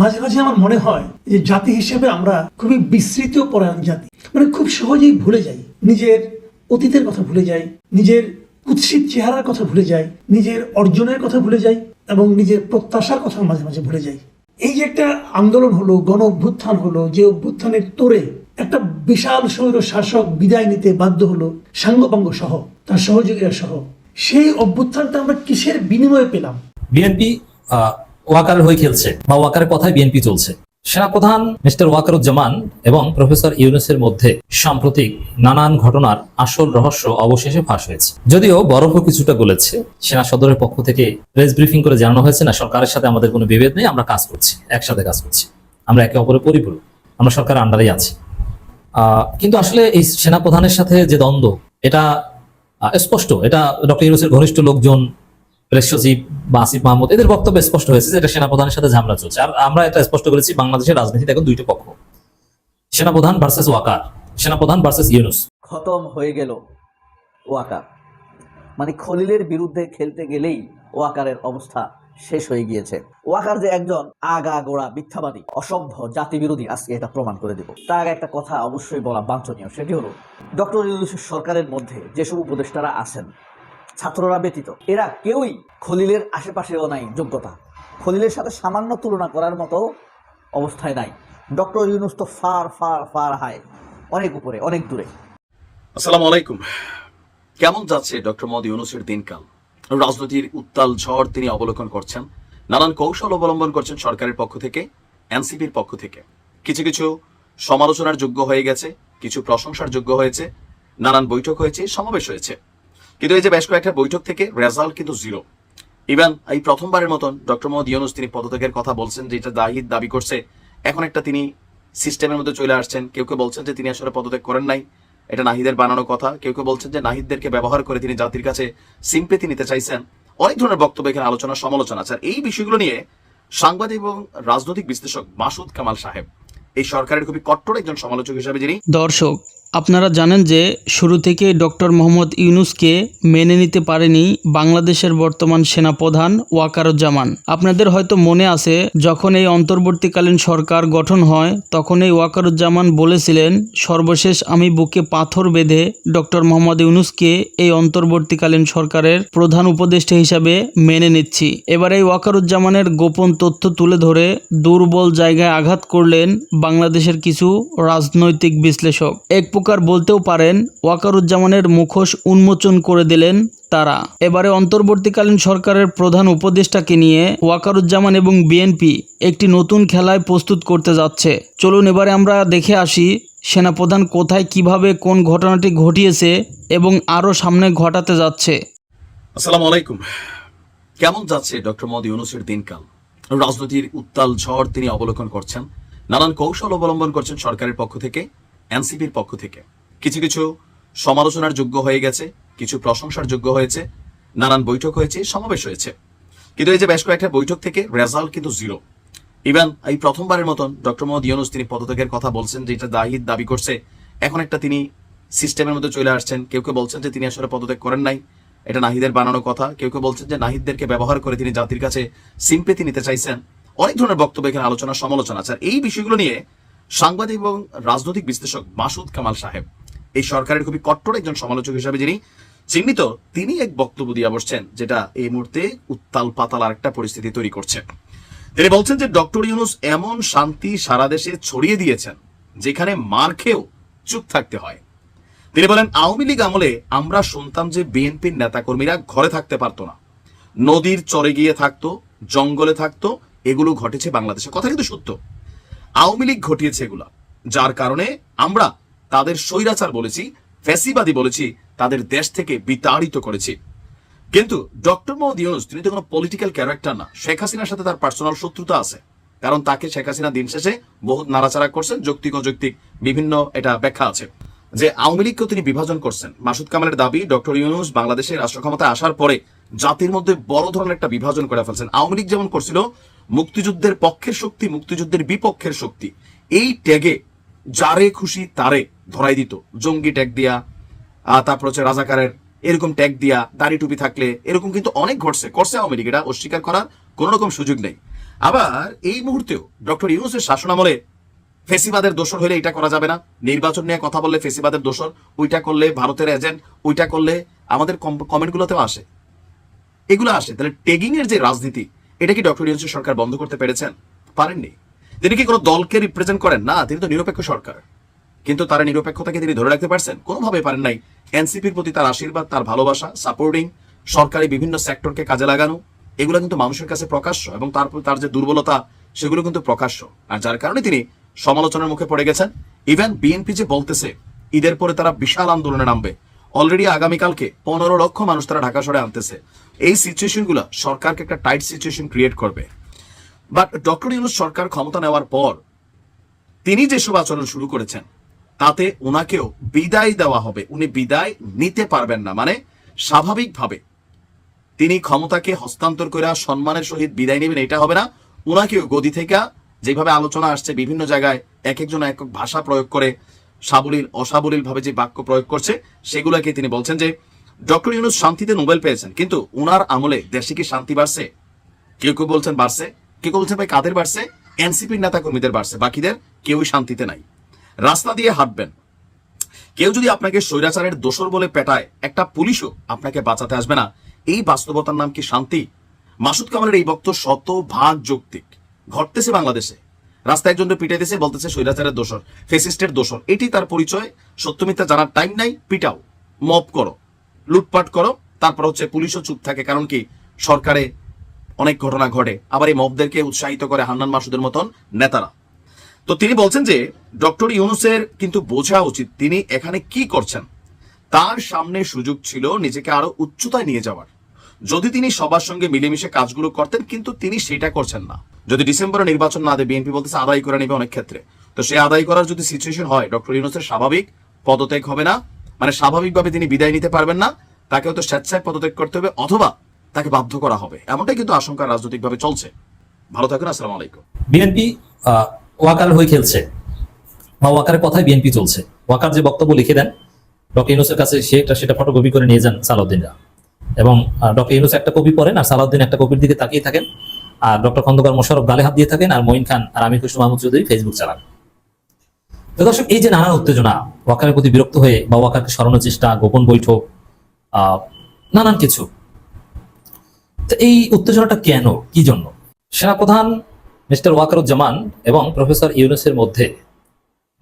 মাঝে মাঝে আমার মনে হয় যে জাতি হিসেবে আমরা খুবই বিস্তৃত পরায়ণ জাতি। মানে খুব সহজেই ভুলে যাই। নিজের অতীতের কথা ভুলে যাই, নিজের কুৎসিত চেহারার কথা ভুলে যাই, নিজের অর্জনের কথা ভুলে যাই এবং নিজের প্রত্যাশার কথা মাঝে মাঝে ভুলে যাই। এই যে একটা আন্দোলন হলো, গণ অভ্যুত্থান হলো, যে অভ্যুত্থানের তোরে একটা বিশাল স্বৈর শাসক বিদায় নিতে বাধ্য হলো সাঙ্গপাঙ্গ সহ, তার সহযোগীরা সহ। সেই অভ্যুত্থানটা আমরা কিসের বিনিময়ে পেলাম? বিএনপি ওয়াকারের হয়ে খেলছে বা ওয়াকারের কথায় বিএনপি চলছে। সেনাপ্রধান মিস্টার ওয়াকারুজ্জামান এবং প্রফেসর ইউনুসের মধ্যে সাম্প্রতিক নানান ঘটনার আসল রহস্য অবশেষে ফাঁস হয়েছে। যদিও বরফও কিছুটা গলেছে। সেনা সদরের পক্ষ থেকে প্রেস ব্রিফিং করে জানানো হয়েছে, না, সরকারের সাথে আমাদের কোনো বিভেদ নেই, আমরা কাজ করছি, একসাথে কাজ করছি। আমরা একে অপরের পরিপূরক, আমরা সরকার আন্ডারেই আছি। কিন্তু আসলে এই সেনাপ্রধানের সাথে যে দ্বন্দ্ব, এটা স্পষ্ট। এটা ডক্টর ইউনুসের ঘনিষ্ঠ লোকজন সচিব বা মাহমুদ, এদের বক্তব্য স্পষ্ট হয়েছে যে এটা সেনাপ্রধানের সাথে চলছে। আর আমরা এটা স্পষ্ট করেছি বাংলাদেশের রাজনীতিতে এখন দুইটা পক্ষ। সেনাপ্রধান ভার্সেস ওয়াকার, সেনাপ্রধান ভার্সেস ইউনুস। খতম হয়ে গেল ওয়াকার। মানে খলিলের বিরুদ্ধে খেলতে গেলেই ওয়াকারের অবস্থা শেষ হয়ে গিয়েছে। ওয়াকার যে একজন আগা গোড়া মিথ্যাবাদী, অসভ্য জাতি বিরোধী আজকে এটা প্রমাণ করে দেব। তার একটা কথা অবশ্যই বলা বাঞ্ছনীয়, সেটি হলো, ডক্টর ইউনুসের সরকারের মধ্যে যেসব উপদেষ্টারা আছেন ছাত্ররা ব্যতীত। এরা কেউই খলিলের আশেপাশেও নাই, যোগ্যতা। খলিলের সাথে সামান্য তুলনা করার মতো অবস্থায় নাই। ডক্টর ইউনুস তো ফার ফার ফার হাই অনেক উপরে, অনেক দূরে। আসসালামু আলাইকুম। কেমন যাচ্ছে ডক্টর মোদী ইউনুসের দিনকাল? রাজনীতির উত্তাল ঝড় তিনি অবলোকন করছেন, নানান কৌশল অবলম্বন করছেন সরকারের পক্ষ থেকে, এনসিপির পক্ষ থেকে। কিছু কিছু সমালোচনার যোগ্য হয়ে গেছে, কিছু প্রশংসার যোগ্য হয়েছে, নানান বৈঠক হয়েছে, সমাবেশ হয়েছে। কিন্তু এই যে বেশ কয়েকটা বৈঠক থেকে রেজাল্ট কিন্তু জিরো ইভেন, এই প্রথমবারের মতন ডক্টর মোহাম্মদ ইউনুস তিনি পদত্যাগের কথা বলছেন যেটা দাহিদ দাবি করছে। এখন একটা তিনি সিস্টেমের মধ্যে চলে আসছেন। কেউ কেউ বলছেন যে তিনি আসলে পদত্যাগ করেন নাই। এটা নাহিদের বানানো কথা। কেউ কেউ বলছেন যে নাহিদদেরকে ব্যবহার করে তিনি জাতির কাছে সিম্পেতি নিতে চাইছেন। অনেক ধরনের বক্তব্য এখানে আলোচনা, সমালোচনা আছে। এই বিষয়গুলো নিয়ে সাংবাদিক এবং রাজনৈতিক বিশ্লেষক মাসুদ কামাল সাহেব, এই সরকারের খুবই কট্টর একজন সমালোচক হিসেবে যিনি দর্শক আপনারা জানেন যে শুরু থেকে ডক্টর মোহাম্মদ ইউনুসকে মেনে নিতে পারেনি বাংলাদেশের বর্তমান সেনাপ্রধান ওয়াকারুজ্জামান। আপনাদের হয়তো মনে আছে, যখন এই অন্তর্বর্তীকালীন সরকার গঠন হয়, তখন এই ওয়াকারুজ্জামান বলেছিলেন, সর্বশেষ আমি বুকে পাথর বেঁধে ডক্টর মোহাম্মদ ইউনুসকে এই অন্তর্বর্তীকালীন সরকারের প্রধান উপদেষ্টা হিসাবে মেনে নিচ্ছি। এবার এই ওয়াকারুজ্জামানের গোপন তথ্য তুলে ধরে দুর্বল জায়গায় আঘাত করলেন বাংলাদেশের কিছু রাজনৈতিক বিশ্লেষক। এক প্রকার বলতেও পারেন, ওয়াকারুজ্জামানের মুখোশ উন্মোচন করে দিলেন তারা। এবারে অন্তর্বর্তীকালীন সরকারের প্রধান উপদেষ্টাকে নিয়ে ওয়াকারুজ্জামান এবং বিএনপি একটি নতুন খেলায় প্রস্তুত করতে যাচ্ছে। চলুন এবারে আমরা দেখে আসি, সেনাপ্রধান কোথায়, কীভাবে, কোন ঘটনাটি ঘটিয়েছে এবং আরও সামনে ঘটাতে যাচ্ছে। আসসালামু আলাইকুম। কেমন যাচ্ছে ডক্টর মোদী ইউনুসের দিনকাল? রাজনীতির উত্তাল ঝড় তিনি অবলোকন করছেন। নানান কৌশল অবলম্বন করছেন সরকারের পক্ষ থেকে। এনসিপির পক্ষ থেকে। কিছু কিছু সমালোচনার যোগ্য হয়ে গেছে, কিছু প্রশংসার যোগ্য হয়েছে, নানান বৈঠক হয়েছে, সমাবেশ হয়েছে। কিন্তু এই যে বেশ কয়েকটা বৈঠক থেকে রেজাল্ট কিন্তু জিরো ইভেন এই প্রথমবারের মতন ডক্টর মোহাম্মদ ইউনুস তিনি পদত্যাগের কথা বলছেন যেটা দাহিদ দাবি করছে। এখন একটা তিনি সিস্টেমের মধ্যে চলে আসছেন। কেউ কেউ বলছেন যে তিনি আসলে পদত্যাগ করেন নাই। এটা নাহিদের বানানো কথা। কেউ কেউ বলছেন যে নাহিদদেরকে ব্যবহার করে তিনি জাতির কাছে সিম্পেতি নিতে চাইছেন। অনেক ধরনের বক্তব্য এখানে আলোচনা সমালোচনা আছে এই বিষয়গুলো নিয়ে সাংবাদিক এবং রাজনৈতিক বিশ্লেষক মাসুদ কামাল সাহেব। এই সরকারের খুবই কট্টর একজন সমালোচক হিসাবে যিনি, চিহ্নিত, তিনি এক বক্তব্য দিয়ে বসছেন, যেটা এই মুহূর্তে উত্তাল পাতাল আরেকটা পরিস্থিতি তৈরি করছে। তিনি বলছেন যে, ডক্টর ইউনুস এমন শান্তি সারা দেশে ছড়িয়ে দিয়েছেন, যেখানে মার খেয়েও চুপ থাকতে হয়। তিনি বলেন, আওয়ামী লীগ আমলে আমরা শুনতাম যে বিএনপির নেতাকর্মীরা ঘরে থাকতে পারতো না। নদীর চরে গিয়ে থাকতো, জঙ্গলে থাকতো, এগুলো ঘটেছে বাংলাদেশে। কথা কিন্তু সত্য। আওয়ামী লীগ ঘটিয়েছে এগুলা। যার কারণে আমরা তাদের স্বৈরাচার বলেছি, ফ্যাসিবাদী বলেছি, তাদের দেশ থেকে বিতাড়িত করেছি। কিন্তু ডক্টর মোহাম্মদ ইউনুস, তিনি তো কোনো পলিটিক্যাল ক্যারেক্টার না। শেখ হাসিনার সাথে তার পার্সোনাল শত্রুতা আছে। কারণ তাকে শেখ হাসিনা দিন শেষে বহুত নাড়াচাড়া করছেন, যৌক্তিক অযৌক্তিক বিভিন্ন এটা ব্যাখ্যা আছে। যে আওয়ামী লীগকেও তিনি বিভাজন করছেন। মাসুদ কামালের দাবি, ডক্টর ইউনুস বাংলাদেশের রাষ্ট্র ক্ষমতায় আসার পরে জাতির মধ্যে বড় ধরনের একটা বিভাজন করে ফেলছেন। আওয়ামী লীগ যেমন করছিল মুক্তিযুদ্ধের পক্ষের শক্তি, মুক্তিযুদ্ধের বিপক্ষের শক্তি। এই ট্যাগে যারে খুশি তারে ধরাই দিত। জঙ্গি ট্যাগ দিয়া তারপর হচ্ছে রাজাকারের এরকম ট্যাগ দিয়া, দাড়ি টুপি থাকলে এরকম কিন্তু অনেক ঘটছে। করছে আওয়ামী লীগ, এটা অস্বীকার করার কোন রকম সুযোগ নেই। আবার এই মুহূর্তেও ডক্টর ইউনুসের শাসনামলে ফেসিবাদের দোষর হলে এটা করা যাবে না। নির্বাচন নিয়ে কথা বললে ফেসিবাদের দোষর, ওইটা করলে ভারতের এজেন্ট ওইটা করলে আমাদের কমেন্টগুলোতেও আসে। এগুলো আসে। তাহলে টেগিং এর যে রাজনীতি এটা কি ডক্টর ইউনুসের সরকার বন্ধ করতে পেরেছেন? পারেননি। তিনি কি কোনো দলকে রিপ্রেজেন্ট করেন? না, তিনি তো নিরপেক্ষ সরকার। কিন্তু তার নিরপেক্ষতাকে তিনি ধরে রাখতে পারছেন? কোনোভাবে পারেন নাই। এনসিপির প্রতি তার আশীর্বাদ, তার ভালোবাসা সাপোর্টিং সরকারি বিভিন্ন সেক্টরকে কাজে লাগানো, এগুলো কিন্তু মানুষের কাছে প্রকাশ্য এবং তার প্রতি তার যে দুর্বলতা, সেগুলো কিন্তু প্রকাশ্য। আর যার কারণে তিনি সমালোচনার মুখে পড়ে গেছেন। ইভেন বিএনপি যে বলতেছে, ঈদের পরে তারা বিশাল আন্দোলনে নামবে। অলরেডি আগামীকালকে পনেরো লক্ষ মানুষ তারা ঢাকা শহরে আনতেছে। এই সিচুয়েশনগুলো সরকারকে একটা টাইট সিচুয়েশন ক্রিয়েট করবে। বাট ডক্টর ইউনুস সরকার ক্ষমতা নেওয়ার পর তিনি যেসব আচরণ শুরু করেছেন, তাতে ওনাকেও বিদায় দেওয়া হবে। উনি বিদায় নিতে পারবেন না। মানে স্বাভাবিকভাবে তিনি ক্ষমতাকে হস্তান্তর করে সম্মানের সহিত বিদায় নেবেন, এটা হবে না। ওনাকেও গদি থেকে যেভাবে আলোচনা আসছে বিভিন্ন জায়গায়, এক একজন এক এক ভাষা প্রয়োগ করে সাবলীল অসাবলীল ভাবে যে বাক্য প্রয়োগ করছে, সেগুলোকে তিনি বলছেন যে, ডক্টর ইউনুস শান্তিতে নোবেল পেয়েছেন, কিন্তু উনার আমলে দেশে কি শান্তি বাড়ছে? কেউ কেউ বলছেন বাড়ছে, কেউ কেউ বলছেন ভাই কাদের বাড়ছে? এনসিপির নেতা কর্মীদের বাড়ছে, বাকিদের কেউই শান্তিতে নাই। রাস্তা দিয়ে হাঁটবেন। কেউ যদি আপনাকে স্বৈরাচারের দোষর বলে পেটায়, একটা পুলিশও আপনাকে বাঁচাতে আসবে না। এই বাস্তবতার নাম কি শান্তি? মাসুদ কামালের এই বক্তব্য শত ভাগ যৌক্তিক। ঘটতেছে বাংলাদেশে। রাস্তায় একজনকে পিটাইতেছে বলতেছে স্বৈরাচারের দোষর, ফেসিস্টের দোষর। এটি তার পরিচয় সত্যমিথ্যা জানার টাইম নাই, পিটাও মপ করো, লুটপাট করো, তারপর হচ্ছে পুলিশও চুপ থাকে, কারণ কি সরকারে অনেক ঘটনা ঘটে। আবার এই মবদেরকে উৎসাহিত করে হান্নান মাসুদের মতন নেতারা। তো তিনি বলছেন যে, ডক্টর ইউনুসের কিন্তু বোঝা উচিত তিনি এখানে কি করছেন। তার সামনে সুযোগ ছিল নিজেকে আরও উচ্চতায় নিয়ে যাওয়ার। যদি তিনি সবার সঙ্গে মিলেমিশে কাজগুলো করতেন, কিন্তু তিনি সেটা করছেন না। যদি ডিসেম্বরে নির্বাচন না দেয়, বিএনপি বলতেছে আদায় করে নেবে অনেক ক্ষেত্রে। তো সে আদায় করার যদি সিচুয়েশন হয়, ডক্টর ইউনুসের স্বাভাবিক পদত্যাগ হবে না মানে স্বাভাবিকভাবে তিনি বিদায় নিতে পারবেন না তাকে হয়তো স্বেচ্ছায় পদত্যাগ করতে হবে, অথবা তাকে বাধ্য করা হবে। এমনটাই কিন্তু আশঙ্কা রাজনৈতিকভাবে চলছে। ভালো থাকুন, আসসালামু আলাইকুম। বিএনপি ওয়াকারের হয়ে খেলছে, বা ওয়াকারের কথায় বিএনপি চলছে। ওয়াকার যে বক্তব্য লিখে দেন, ডক্টর ইউনুসের কাছে সেটা সেটা ফটোকপি করে নিয়ে যান সালাউদ্দিনরা। এবং ডক্টর ইউনুস একটা কপি পড়েন আর সালাউদ্দিন একটা কপির দিকে তাকিয়ে থাকেন। আর ডক্টর খন্দকার মোশারফ গালে হাত দিয়ে থাকেন আর মঈন খান আর আমি খুশু মাহমুদ চৌধুরী ফেসবুক চালান। দর্শক, এই যে নানান উত্তেজনা, ওয়াকারের প্রতি বিরক্ত হয়ে বা ওয়াকারকে সরানোর চেষ্টা, গোপন বৈঠক নানান কিছু। তো এই উত্তেজনাটা কেন? কি জন্য? সেনাপ্রধান মিস্টার ওয়াকারুজ্জামান এবং প্রফেসর ইউনুসের মধ্যে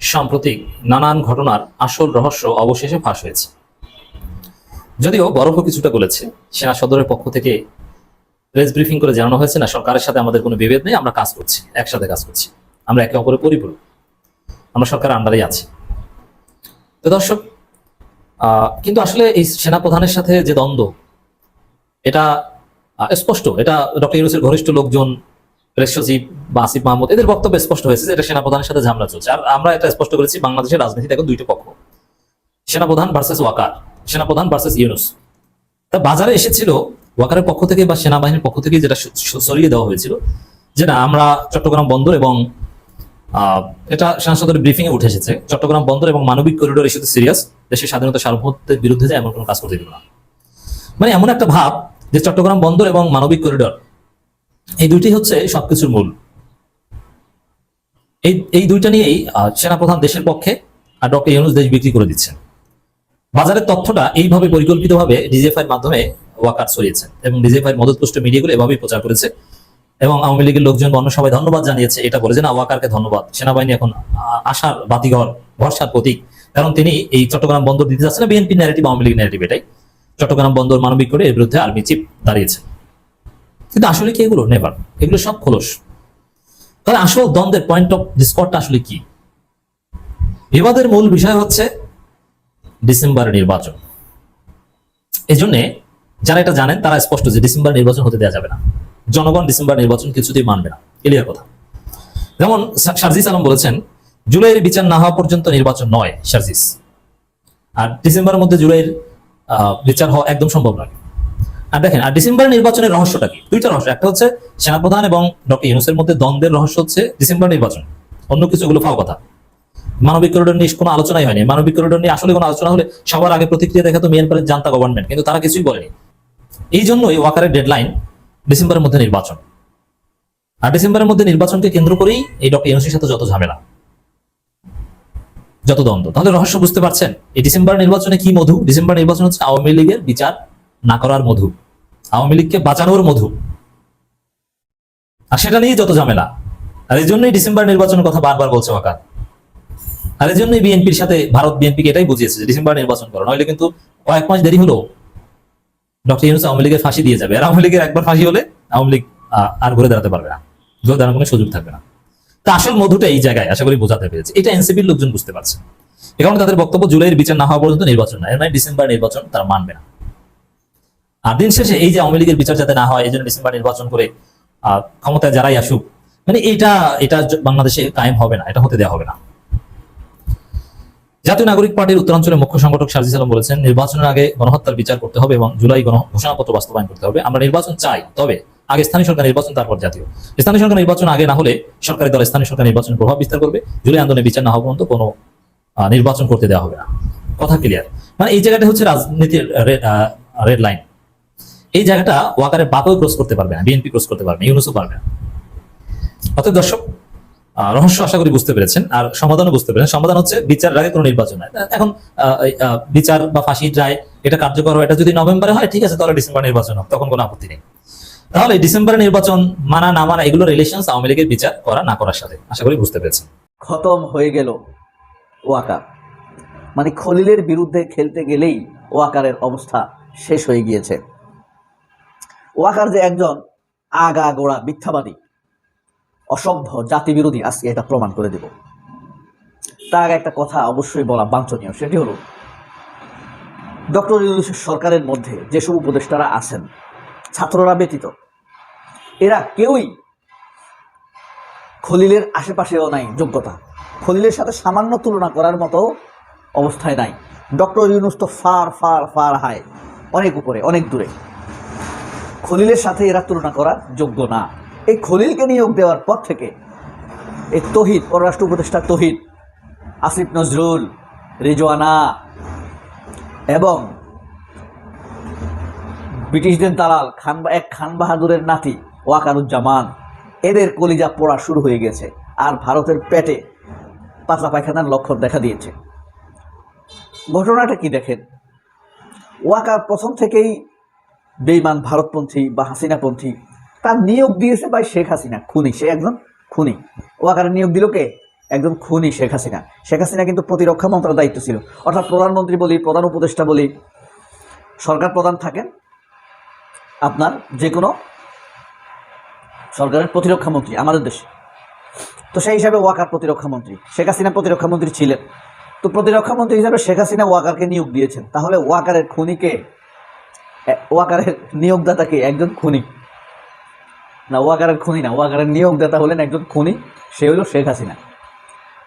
সাম্প্রতিক নানান ঘটনার আসল রহস্য অবশেষে ফাঁস হয়েছে। যদিও বরফ কিছুটা গলেছে, সেনা সদরের পক্ষ থেকে প্রেস ব্রিফিং করে জানানো হয়েছে, না, সরকারের সাথে আমাদের কোনো বিভেদ নেই, আমরা কাজ করছি, একসাথে কাজ করছি, আমরা একে অপরের পরিপূরক, আমরা সরকারের আন্ডারেই আছি। তো দর্শক কিন্তু আসলে এই সেনাপ্রধানের সাথে যে দ্বন্দ্ব, এটা স্পষ্ট, এটা ডক্টর ইউনুসের ঘনিষ্ঠ লোকজন, প্রেস সচিব বা আসিফ মাহমুদ, এদের বক্তব্য স্পষ্ট হয়েছে যে এটা সেনাপ্রধানের সাথে ঝামেলা চলছে। আর আমরা এটা স্পষ্ট করেছি, বাংলাদেশের রাজনীতিতে এখন দুইটা পক্ষ, সেনাপ্রধান ভার্সেস ওয়াকার। সেনাপ্রধান ভার্সেস ইউনুস। তা বাজারে এসেছিল ওয়াকারের পক্ষ থেকে বা সেনাবাহিনীর পক্ষ থেকে যেটা সরিয়ে দেওয়া হয়েছিল যে না আমরা চট্টগ্রাম বন্দর এবং এটা সেনা সদরের ব্রিফিং এ উঠে এসেছে। চট্টগ্রাম বন্দর এবং মানবিক করিডোর ইস্যুতে সিরিয়াস দেশের স্বাধীনতা সার্বভৌমত্বের বিরুদ্ধে যায় এমন কোনো কাজ করতে না। মানে এমন একটা ভাব যে চট্টগ্রাম বন্দর এবং মানবিক করিডোর এই দুইটি হচ্ছে সবকিছুর মূল। এই এই দুইটা নিয়েই সেনাপ্রধান দেশের পক্ষে আর ডক্টর ইউনুস দেশ বিক্রি করে দিচ্ছেন। বাজারের তথ্যটা এইভাবে পরিকল্পিতভাবে এর মাধ্যমে ওয়াকার ছড়িয়েছে এবং ডিজিএফআই মদতপুষ্ট মিডিয়াগুলো এভাবেই প্রচার করেছে এবং আওয়ামী লীগের লোকজন অন্য সবাই ধন্যবাদ জানিয়েছে, এটা বলে যে না, ওয়াকারকে ধন্যবাদ। সেনাবাহিনী এখন আশার বাতিঘর, ভরসার প্রতীক। কারণ তিনি এই চট্টগ্রাম বন্দর দিতে যাচ্ছেন, BNP narrative Awami League narrative এটাই। চট্টগ্রাম বন্দর মানবিক করে এর বিরুদ্ধে আর্মি চিফ দাঁড়িয়েছে। কিন্তু আসলে কি এগুলো? নেভার এগুলো সব খোলস। তাহলে আসল দ্বন্দ্বের পয়েন্ট অফ ডিসকটটা আসলে কি? বিবাদের মূল বিষয় হচ্ছে ডিসেম্বর নির্বাচন। এই জন্য যারা এটা জানেন, তারা স্পষ্ট যে ডিসেম্বর নির্বাচন হতে দেওয়া যাবে না। জনগণ ডিসেম্বর নির্বাচন কিছুতেই মানবে না। ক্লিয়ার কথা। যেমন শারজিস আলম বলেছেন, জুলাইয়ের বিচার না হওয়া পর্যন্ত নির্বাচন নয় শারজিস আর ডিসেম্বরের মধ্যে জুলাইয়ের বিচার হওয়া একদম সম্ভব নয়। আর দেখেন, আর ডিসেম্বর নির্বাচনের রহস্যটা কি? দুইটা রহস্য। একটা হচ্ছে সেনাপ্রধান এবং ডক্টর ইউনুসের মধ্যে দ্বন্দ্বের রহস্য হচ্ছে ডিসেম্বর নির্বাচন। অন্য কিছু ফাও কথা। মানবিক করিডোর নিয়ে কোনো আলোচনাই হয়নি। মানবিক করিডোর নিয়ে আসলে কোনো আলোচনা হলে সবার আগে প্রতিক্রিয়া দেখাতো মিয়ানমারের জান্তা গভর্নমেন্ট কিন্তু তারা কিছুই বলেনি। এই জন্যই ওয়াকারের ডেডলাইন ডিসেম্বরের মধ্যে নির্বাচন। আর ডিসেম্বরের মধ্যে নির্বাচনকে কেন্দ্র করেই এই ডক্টর ইউনুসের সাথে যত ঝামেলা, যত দ্বন্দ্ব। তাহলে রহস্য বুঝতে পারছেন, এই ডিসেম্বর নির্বাচনে কি মধু? ডিসেম্বর নির্বাচন হচ্ছে আওয়ামী লীগের বিচার না করার মধু। আওয়ামী লীগকে বাঁচানোর মধু। আর সেটা নিয়ে যত ঝামেলা। আর এই জন্যই ডিসেম্বর নির্বাচনের কথা বারবার বলছে ওয়াকার। আর এই জন্যই বিএনপির সাথে ভারত বিএনপিকে এটাই বুঝিয়েছে যে ডিসেম্বর নির্বাচন করো, নইলে কিন্তু কয়েক মাস দেরি হলো। ডক্টর ইউনুস আওয়ামী লীগের ফাঁসি দিয়ে যাবে। আর আওয়ামী লীগের একবার ফাঁসি হলে আওয়ামী লীগ আর ঘুরে দাঁড়াতে পারবে না। ঘুরে দাঁড়ানোর কোনো সুযোগ থাকবে না। তা আসল মধুটা এই জায়গায় আশা করি বোঝাতে পেরেছে। এটা এনসিপির লোকজন বুঝতে পারছে। এ কারণে তাদের বক্তব্য জুলাইয়ের বিচার না হওয়া পর্যন্ত নির্বাচন না। এর মানে ডিসেম্বর নির্বাচন তারা মানবে না। আর দিন শেষে এই যে আওয়ামী লীগের বিচার যাতে না হয়, এই জন্য ডিসেম্বর নির্বাচন করে ক্ষমতায় যারাই আসুক মানে এটা এটা বাংলাদেশে কায়েম হবে না, এটা হতে দেওয়া হবে না। জাতীয় নাগরিক পার্টির উত্তরাঞ্চলের মুখ্য সংগঠক সার্জিস আলম বলেছেন, নির্বাচনের আগে গণহত্যার বিচার করতে হবে এবং জুলাই গণ ঘোষণাপত্র বাস্তবায়ন করতে হবে। আমরা নির্বাচন চাই, তবে আগে স্থানীয় সরকার নির্বাচন, তারপর জাতীয়। স্থানীয় সরকার নির্বাচন আগে না হলে সরকারি দল, স্থানীয় সরকার নির্বাচনের প্রভাব বিস্তার করবে। জুলাই আন্দোলনের বিচার না হওয়া পর্যন্ত কোনো নির্বাচন করতে দেওয়া হবে না। কথা ক্লিয়ার মানে এই জায়গাটা হচ্ছে রাজনীতির রেড লাইন এই জায়গাটা ওয়াকারের বাপেও ক্রস করতে পারবে না, বিএনপি ক্রস করতে পারবে না, ইউনুসও পারবে না। অতএব দর্শক রহস্য আশা করি বুঝতে পেরেছেন, আর সমাধানও বুঝতে পেরেছেন। সমাধান হচ্ছে বিচার আগে কোনো নির্বাচন হয় এখন বিচার বা ফাঁসির রায় এটা কার্যকর হয়, এটা যদি নভেম্বরে হয়, ঠিক আছে, তাহলে ডিসেম্বর নির্বাচন হোক তখন কোনো আপত্তি নেই। তাহলে ডিসেম্বরের নির্বাচন মানা না মানা, এগুলো রিলেশন আওয়ামী লীগের বিচার করা, না করার সাথে, আশা করি বুঝতে পেরেছেন। খতম হয়ে গেল ওয়াকার মানে খলিলের বিরুদ্ধে খেলতে গেলেই ওয়াকারের অবস্থা শেষ হয়ে গিয়েছে। ওয়াকার যে একজন আগা গোড়া মিথ্যাবাদী অসভ্য জাতি বিরোধী আজকে এটা প্রমাণ করে দেব। তার একটা কথা অবশ্যই বলা বাঞ্ছনীয়, সেটি হলো, ডক্টর ইউনুসের সরকারের মধ্যে যেসব উপদেষ্টারা আছেন, ছাত্ররা ব্যতীত, এরা কেউই খলিলের আশেপাশেও নাই, যোগ্যতা। খলিলের সাথে সামান্য তুলনা করার মতো অবস্থায় নাই। ডক্টর ইউনুস তো ফার ফার ফার হাই অনেক উপরে, অনেক দূরে। খলিলের সাথে এরা তুলনা করার যোগ্য না। এই খলিলকে নিয়োগ দেওয়ার পর থেকে এই তহিদ, পররাষ্ট্র উপদেষ্টা তহিদ, আসিফ নজরুল, রিজওয়ানা এবং ব্রিটিশদের দালাল খান, এক খান বাহাদুরের নাতি ওয়াকারুজ্জামান, এদের কলিজা পড়া শুরু হয়ে গেছে আর ভারতের পেটে পাতলা পায়খানার লক্ষণ দেখা দিয়েছে। ঘটনাটা কি দেখেন? ওয়াকার প্রথম থেকেই বেইমান ভারতপন্থী বা হাসিনাপন্থী তার নিয়োগ দিয়েছে ভাই শেখ হাসিনা, খুনি। সে একজন খুনি। ওয়াকারের নিয়োগ দিল কে? একজন খুনি শেখ হাসিনা। শেখ হাসিনা কিন্তু প্রতিরক্ষা মন্ত্রণালয়ের দায়িত্ব ছিল। অর্থাৎ প্রধানমন্ত্রী বলি, প্রধান উপদেষ্টা বলি, সরকার প্রধান থাকেন আপনার যে কোনো সরকারের প্রতিরক্ষা মন্ত্রী, আমাদের দেশে। তো সেই হিসাবে ওয়াকার প্রতিরক্ষা মন্ত্রী। শেখ হাসিনা প্রতিরক্ষা মন্ত্রী ছিলেন। তো প্রতিরক্ষা মন্ত্রী হিসাবে শেখ হাসিনা ওয়াকারকে নিয়োগ দিয়েছেন। তাহলে ওয়াকারের খুনিকে ওয়াকারের নিয়োগদাতাকে একজন খুনি। না ওয়াকারের খুনি না ওয়াকারের নিয়োগদাতা হলেন একজন খুনি, সে হলো শেখ হাসিনা।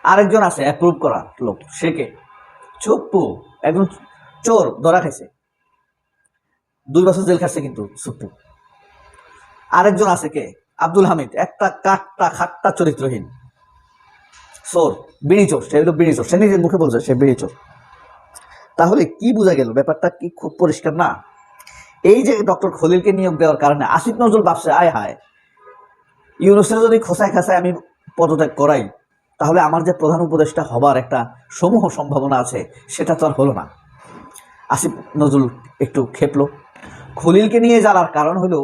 আরেকজন আছে অ্যাপ্রুভ করা লোক, সে কে? চুপ্পু, একজন চোর, ধরা খাইছে। দুই বছর জেল খাটছে কিন্তু সুপ্পু আরেকজন আছে কে? আব্দুল হামিদ, একটা কাটটা খাট্টা চরিত্রহীন। চোর, বিড়ি চোর, সে হলো বিড়ি চোর। সে নিজের মুখে বলছে সে বিড়ি চোর। তাহলে কি বোঝা গেল? ব্যাপারটা কি খুব পরিষ্কার না? এই যে ডক্টর খলিলকে নিয়োগ দেওয়ার কারণে আসিফ নজরুল ভাবছে আয় হায়। ইউনুসের যদি খোসায় খাসায় আমি পদত্যাগ করাই, তাহলে আমার যে প্রধান উপদেষ্টা হবার একটা সমূহ সম্ভাবনা আছে, সেটা তো আর হলো না। আসিফ নজরুল একটু খেপলো। খলিলকে নিয়ে যাওয়ার কারণ হলো,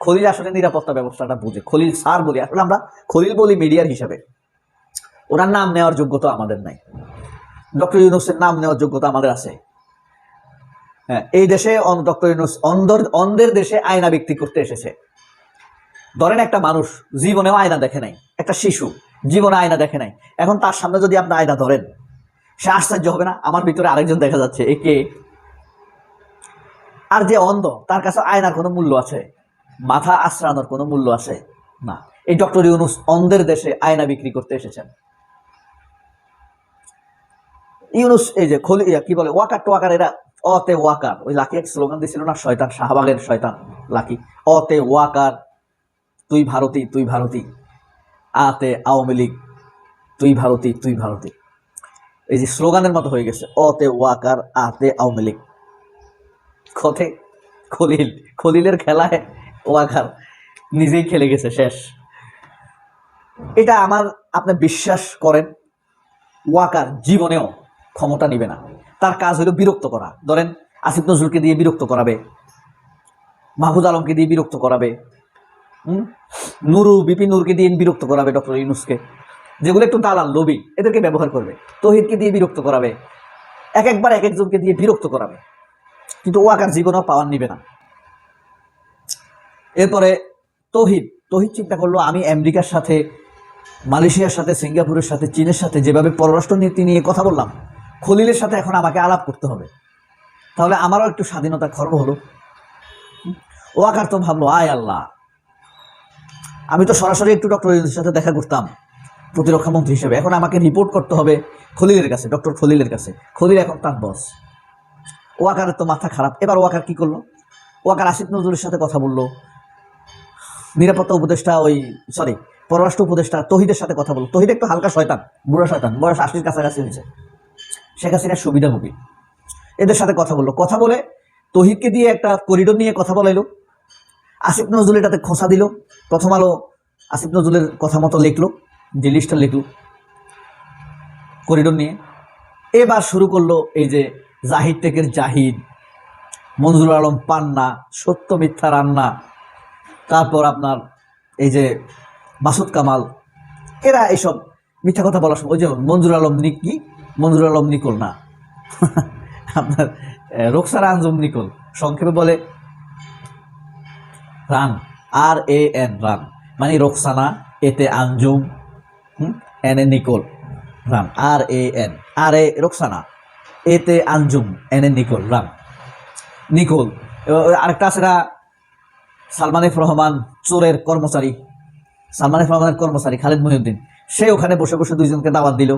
খলিল আসলে নিরাপত্তা ব্যবস্থাটা বুঝে। খলিল স্যার বলি, আসলে আমরা খলিল বলি মিডিয়ার হিসাবে। ওনার নাম নেওয়ার যোগ্যতা আমাদের নাই। ডক্টর ইউনুসের নাম নেওয়ার যোগ্যতা আমাদের আছে। এই দেশে ডক্টর ইউনুস অন্ধর, অন্ধের দেশে আয়না বিক্রি করতে এসেছে। ধরেন একটা মানুষ জীবনেও আয়না দেখে নাই, একটা শিশু জীবনে আয়না দেখে নাই, এখন তার সামনে যদি আপনি আয়না ধরেন, সে আশ্চর্য হবে না? আমার ভিতরে আরেকজন দেখা যাচ্ছে একে আর যে অন্ধ, তার কাছে আয়নার কোনো মূল্য আছে? মাথা আশ্রানোর কোনো মূল্য আছে? না। এই ডক্টর ইউনুস অন্ধের দেশে আয়না বিক্রি করতে এসেছেন। ইউনুস এই যে খলি কি বলে ওয়াকার টোয়াকার এরা অতে ওয়াকার। ওই লাকি এক স্লোগান দিয়েছিল না, শয়তান, শাহবাগের শয়তান লাকি। অতে ওয়াকার, তুই ভারতী তুই ভারতী। আতে আওয়ামী লীগ, তুই ভারতী তুই ভারতী। এই যে স্লোগানের মতো হয়ে গেছে, অতে ওয়াকার, আতে আওয়ামী লীগ। খতে খলিল, খলিলের খেলায় ওয়াকার নিজেই খেলে গেছে, শেষ। এটা আমার, আপনি বিশ্বাস করেন, ওয়াকার জীবনেও ক্ষমতা নিবে না। তার কাজ হলো বিরক্ত করা। ধরেন আসিফ নজরুলকে দিয়ে বিরক্ত করাবে, মাহফুজ আলমকে দিয়ে বিরক্ত করাবে? নুরু বিপিন নুরকে দিয়ে বিরক্ত করাবে ডক্টর ইউনুসকে। যেগুলো একটু দালাল, লোভী, এদেরকে ব্যবহার করবে। তহিদকে দিয়ে বিরক্ত করাবে, এক একবার এক একজনকে দিয়ে বিরক্ত করাবে। কিন্তু ওয়াকার জীবনেও পাওয়ার নিবে না। এরপরে তহিদ তহিদ চিন্তা করল, আমি আমেরিকার সাথে, মালয়েশিয়ার সাথে, সিঙ্গাপুরের সাথে, চীনের সাথে যেভাবে পররাষ্ট্র নীতি নিয়ে কথা বললাম খলিলের সাথে এখন আমাকে আলাপ করতে হবে। তাহলে আমারও একটু স্বাধীনতা খর্ব হলো। ওয়াকার তো ভাবলো, আয় আল্লাহ। আমি তো সরাসরি একটু ডক্টর ইউনুসের সাথে দেখা করতাম, প্রতিরক্ষা মন্ত্রী হিসেবে। এখন আমাকে রিপোর্ট করতে হবে খলিলের কাছে, ডক্টর খলিলের কাছে। খলিল এখন তার বস। ওয়াকারের তো মাথা খারাপ। এবার ওয়াকার কি করল? ওয়াকার আসিফ নজরুলের সাথে কথা বলল। নিরাপত্তা উপদেষ্টা ওই সরি পররাষ্ট্র উপদেষ্টা তহিদের সাথে কথা বলল। তহিদ একটু হালকা শয়তান, বুড়ো শয়তান, বয়স আশির কাছাকাছি হয়েছে। শেখ হাসিনার সুবিধাভোগী এদের সাথে কথা বলল। কথা বলে তহিদকে দিয়ে একটা করিডোর নিয়ে কথা বলাইলো। আসিফ নজরুল এটাতে খোঁসা দিল। প্রথম আলো আসিফ নজরুলের কথা মতো লিখলো, যে লিস্টটা লিখলো করিডোর নিয়ে। এবার শুরু করল এই যে জাহিদ টেকের জাহিদ মঞ্জুর আলম পান্না, সত্য মিথ্যা রান্না, তারপর আপনার এই যে মাসুদ কামাল, এরা এইসব মিথ্যা কথা বলার সময়, ওই যে মঞ্জুর আলম নিকি মঞ্জুর আলম নিকল না। আপনার রোকসার আঞ্জুম নিকোল। সংক্ষেপে বলে, RAN, R A N, RAN. মানে রোকসানা, এতে Anjum N A Nicole, RAN, R A N, R A Roksana, এতে Anjum, N A Nicole, RAN. Nicole আরেকটা আছে সালমান এফ রহমান, চোরের কর্মচারী। সালমান এফ রহমানের কর্মচারী খালেদ মহিউদ্দিন, সে ওখানে বসে বসে দুইজনকে দাওয়াত দিল।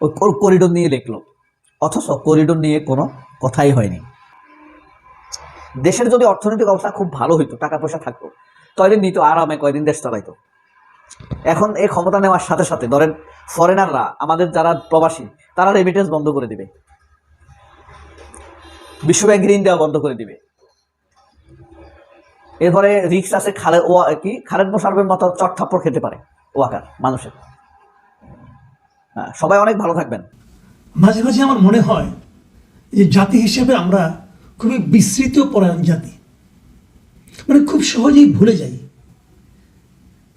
ওই করিডোর নিয়ে লিখলো অথচ করিডোর নিয়ে কোনো কথাই হয়নি। দেশের যদি অর্থনৈতিক অবস্থা খুব ভালো হইতো, টাকা পয়সা থাকতো তাহলে নিত আরামে, কয়দিন দেশ চালাইতো। এখন এই ক্ষমতা নেওয়ার সাথে সাথে ধরেন ফরেনাররা আমাদের যারা প্রবাসী, তারা রেমিটেন্স বন্ধ করে দিবে। বিশ্বব্যাংক ঋণ দেওয়া বন্ধ করে দিবে। এরপরে রিক্স আছে খালেদ ও কি? খালেদ মোশারফের মতো চটথাপ্পড় খেতে পারে ওয়াকার, মানুষের। সবাই অনেক ভালো থাকবেন। মাঝে মাঝে আমার মনে হয় যে জাতি হিসেবে আমরা খুবই বিস্তৃত পরায়ণ জাতি। মানে খুব সহজেই ভুলে যাই।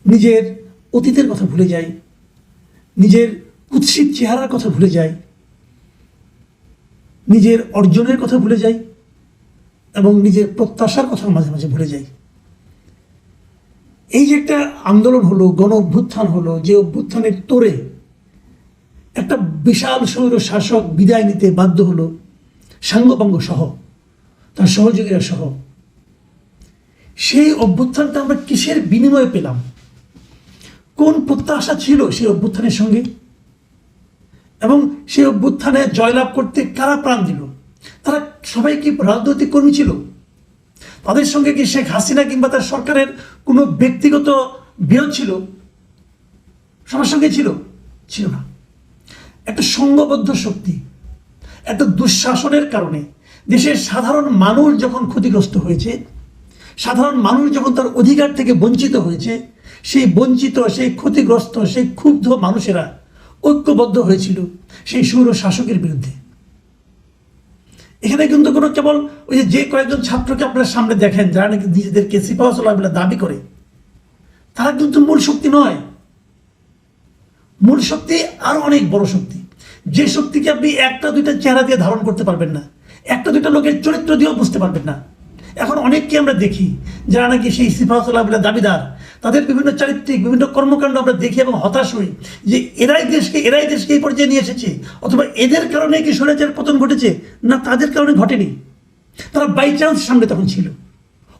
নিজের অতীতের কথা ভুলে যাই। নিজের কুৎসিত চেহারার কথা ভুলে যাই। নিজের অর্জনের কথা ভুলে যাই এবং নিজের প্রত্যাশার কথা মাঝে মাঝে ভুলে যাই। এই যে একটা আন্দোলন হলো গণ অভ্যুত্থান হলো, যে অভ্যুত্থানের তোরে একটা বিশাল সৌর শাসক বিদায় নিতে বাধ্য হলো সাঙ্গপাঙ্গ সহ, তার সহযোগীরা সহ। সেই অভ্যুত্থানটা আমরা কিসের বিনিময়ে পেলাম? কোন প্রত্যাশা ছিল সেই অভ্যুত্থানের সঙ্গে? এবং সেই অভ্যুত্থানে জয়লাভ করতে কারা প্রাণ দিল? তারা সবাই কি রাজনৈতিক কর্মী ছিল? তাদের সঙ্গে কি শেখ হাসিনা কিংবা তার সরকারের কোনো ব্যক্তিগত বিরোধ ছিল? সবার সঙ্গে ছিল? ছিল না। একটা সংঘবদ্ধ শক্তি, একটা দুঃশাসনের কারণে। দেশের সাধারণ মানুষ যখন ক্ষতিগ্রস্ত হয়েছে, সাধারণ মানুষ যখন তার অধিকার থেকে বঞ্চিত হয়েছে, সেই বঞ্চিত, সেই ক্ষতিগ্রস্ত, সেই ক্ষুব্ধ মানুষেরা ঐক্যবদ্ধ হয়েছিল সেই সৌর শাসকের বিরুদ্ধে। এখানে কিন্তু কোনো কেবল ওই যে কয়েকজন ছাত্রকে আপনার সামনে দেখেন, যারা নাকি নিজেদেরকে সিপাহসলা বলে দাবি করে, তারা কিন্তু মূল শক্তি নয়। মূল শক্তি আরও অনেক বড় শক্তি। যে শক্তিকে আপনি একটা দুইটা চেহারা দিয়ে ধারণ করতে পারবেন না, একটা দুইটা লোকের চরিত্র দিয়েও বুঝতে পারবেন না। এখন অনেককে আমরা দেখি যারা নাকি সেই সিফাতুল্লাহ দাবিদার। তাদের বিভিন্ন চারিত্রিক, বিভিন্ন কর্মকাণ্ড আমরা দেখি এবং হতাশ হই যে এরাই দেশকে এরাই দেশকে এই পর্যায়ে নিয়ে এসেছে। অথবা এদের কারণে কি স্বৈরাচার পতন ঘটেছে? না, তাদের কারণে ঘটেনি। তারা বাই চান্স সামনে তখন ছিল।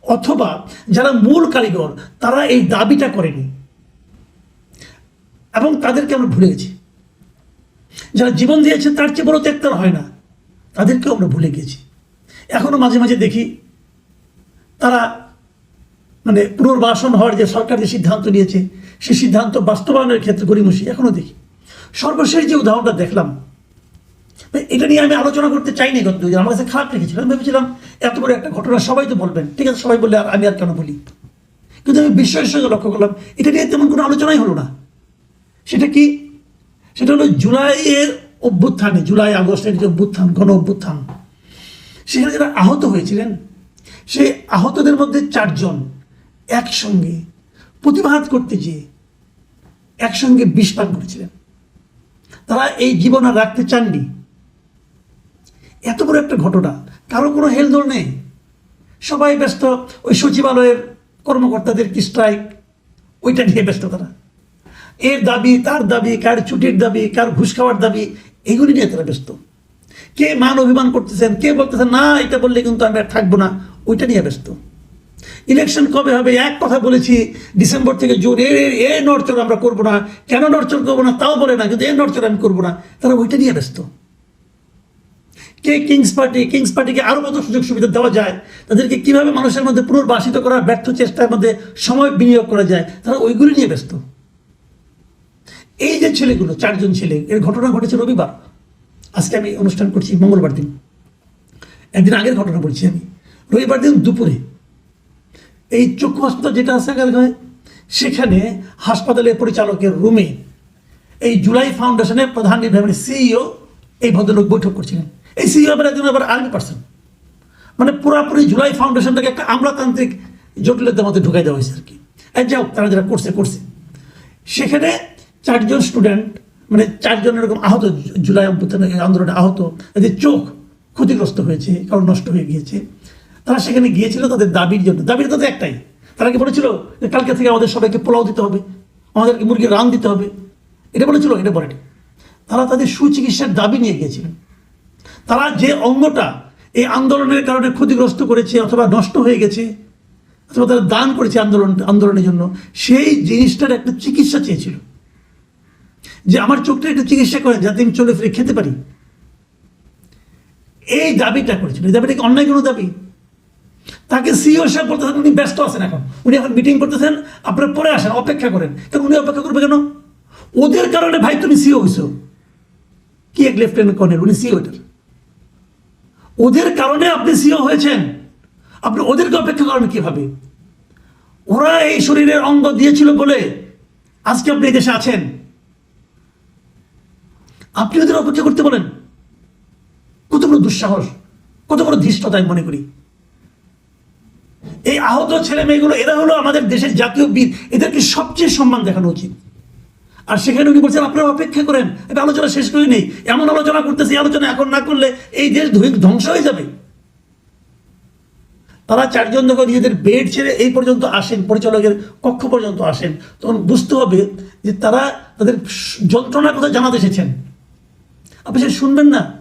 অথবা যারা মূল কারিগর, তারা এই দাবিটা করেনি। এবং তাদেরকে আমরা ভুলে গেছি। যারা জীবন দিয়েছে, তার চেয়ে বড় ত্যাগ হয় না। তাদেরকেও আমরা ভুলে গেছি। এখনও মাঝে মাঝে দেখি, তারা মানে পুনর্বাসন হওয়ার যে সরকার যে সিদ্ধান্ত নিয়েছে, সেই সিদ্ধান্ত বাস্তবায়নের ক্ষেত্রে গরিমসি এখনও দেখি। সর্বশেষ যে উদাহরণটা দেখলাম, এটা নিয়ে আমি আলোচনা করতে চাইনি গত দুই আমার কাছে খারাপ লেগেছিল। আমি ভেবেছিলাম, এত বড় একটা ঘটনা সবাই তো বলবেন। ঠিক আছে, সবাই বললে আর আমি আর কেন বলি? কিন্তু আমি বিশ্বের সঙ্গে লক্ষ্য করলাম, এটা নিয়ে তেমন কোনো আলোচনাই হলো না। সেটা কি? সেটা হলো জুলাইয়ের অভ্যুত্থানে, জুলাই আগস্টের যে অভ্যুত্থান, গণ অভ্যুত্থান। সেখানে যারা আহত হয়েছিলেন, সেই আহতদের মধ্যে চারজন একসঙ্গে প্রতিবাদ করতে যেয়ে একসঙ্গে বিষ পান করেছিলেন। তারা এই জীবন আর রাখতে চাননি। এত বড় একটা ঘটনা, কারও কোনো হেলদোল নেই। সবাই ব্যস্ত, ওই সচিবালয়ের কর্মকর্তাদের কি স্ট্রাইক ওইটা নিয়ে ব্যস্ত তারা। এর দাবি, তার দাবি, কার ছুটির দাবি, কার ঘুষ খাওয়ার দাবি, এগুলি নিয়ে তারা ব্যস্ত। কে মান অভিমান করতেছেন, কে বলতেছেন না, এটা বললে কিন্তু আমি আর থাকব না, ওইটা নিয়ে ব্যস্ত। ইলেকশন কবে হবে? এক কথা বলেছি, ডিসেম্বর থেকে জুন, এ, এ- নড়চড় আমরা করব না। কেন নড়চড় করব না? তাও বলে না, কিন্তু এ নড়চড় আমি করব না। তারা ওইটা নিয়ে ব্যস্ত। কে কিংস পার্টি, কিংস পার্টিকে আরও কত সুযোগ সুবিধা দেওয়া যায়? তাদেরকে কীভাবে মানুষের মধ্যে পুনর্বাসিত করার ব্যর্থ চেষ্টার মধ্যে সময় বিনিয়োগ করা যায়? তারা ওইগুলি নিয়ে ব্যস্ত। এই যে ছেলেগুলো, চারজন ছেলে, এর ঘটনা ঘটেছে রবিবার। আজকে আমি অনুষ্ঠান করছি মঙ্গলবার দিন। একদিন আগের ঘটনা বলছি আমি। রবিবার দিন দুপুরে এই চক্ষু হাসপাতাল যেটা আছে আগারগাঁয়ে সেখানে হাসপাতালের পরিচালকের রুমে এই জুলাই ফাউন্ডেশনের প্রধান নির্বাহী সিইও এই ভদ্রলোক বৈঠক করছিলেন। এই সিইও আবার একজন আবার আর্মি পার্সন। মানে পুরাপুরি জুলাই ফাউন্ডেশনটাকে একটা আমলাতান্ত্রিক জটিলতার মধ্যে ঢুকাই দেওয়া হয়েছে আর কি। আর যাও তারা যারা করছে করছে। সেখানে চারজন স্টুডেন্ট মানে চারজন এরকম আহত, জুলাই আন্দোলনে আহত তাদের চোখ ক্ষতিগ্রস্ত হয়েছে, কারণ নষ্ট হয়ে গিয়েছে। তারা সেখানে গিয়েছিল তাদের দাবির জন্য। দাবির তাদের একটাই, তারা কি বলেছিল যে কালকে থেকে আমাদের সবাইকে পোলাও দিতে হবে, আমাদেরকে মুরগির রান দিতে হবে? এটা বলেছিল, এটা বলেনি। তারা তাদের সুচিকিৎসার দাবি নিয়ে গিয়েছিলেন তারা যে অঙ্গটা এই আন্দোলনের কারণে ক্ষতিগ্রস্ত করেছে অথবা নষ্ট হয়ে গেছে, অথবা তারা দান করেছে আন্দোলন, আন্দোলনের জন্য, সেই জিনিসটার একটা চিকিৎসা চেয়েছিল। যে আমার চোখটা একটু চিকিৎসা করে যাতে আমি চলে ফিরে খেতে পারি। এই দাবিটা করেছিল এই দাবিটা কি অন্যায় কোনো দাবি? তাকে সিও সাহেব বলতেছেন উনি ব্যস্ত আছেন এখন। উনি এখন মিটিং করতেছেন, আপনারা পরে আসেন, অপেক্ষা করেন। কেন উনি অপেক্ষা করবে কেন? ওদের কারণে ভাই তুমি সিও হয়েছো কি এক লেফটেন্যান্ট কর্নেল? উনি সিও এটার। ওদের কারণে আপনি সিও হয়েছেন। আপনি ওদেরকে অপেক্ষা করেন কীভাবে? ওরা এই শরীরের অঙ্গ দিয়েছিল বলে আজকে আপনি এই দেশে আছেন। আপনি ওদের অপেক্ষা করতে বলেন। কত বড় দুঃসাহস, কত বড় ধৃষ্টতা আমি মনে করি। এই আহত ছেলে মেয়েগুলো, এরা হলো আমাদের দেশের জাতীয় বীর, এদেরকে সবচেয়ে সম্মান দেখানো উচিত। আর সেখানে উনি বলছেন, আপনারা অপেক্ষা করেন এটা আলোচনা শেষ করে নেই, এমন আলোচনা করতেছে আলোচনা এখন না করলে এই দেশ ধ্বংস হয়ে যাবে। তারা চারজন যখন নিজেদের বেড ছেড়ে এই পর্যন্ত আসেন, পরিচালকের কক্ষ পর্যন্ত আসেন। তখন বুঝতে হবে যে তারা তাদের যন্ত্রণার কথা জানাতে এসেছেন। আপনি সে শুনবেন না।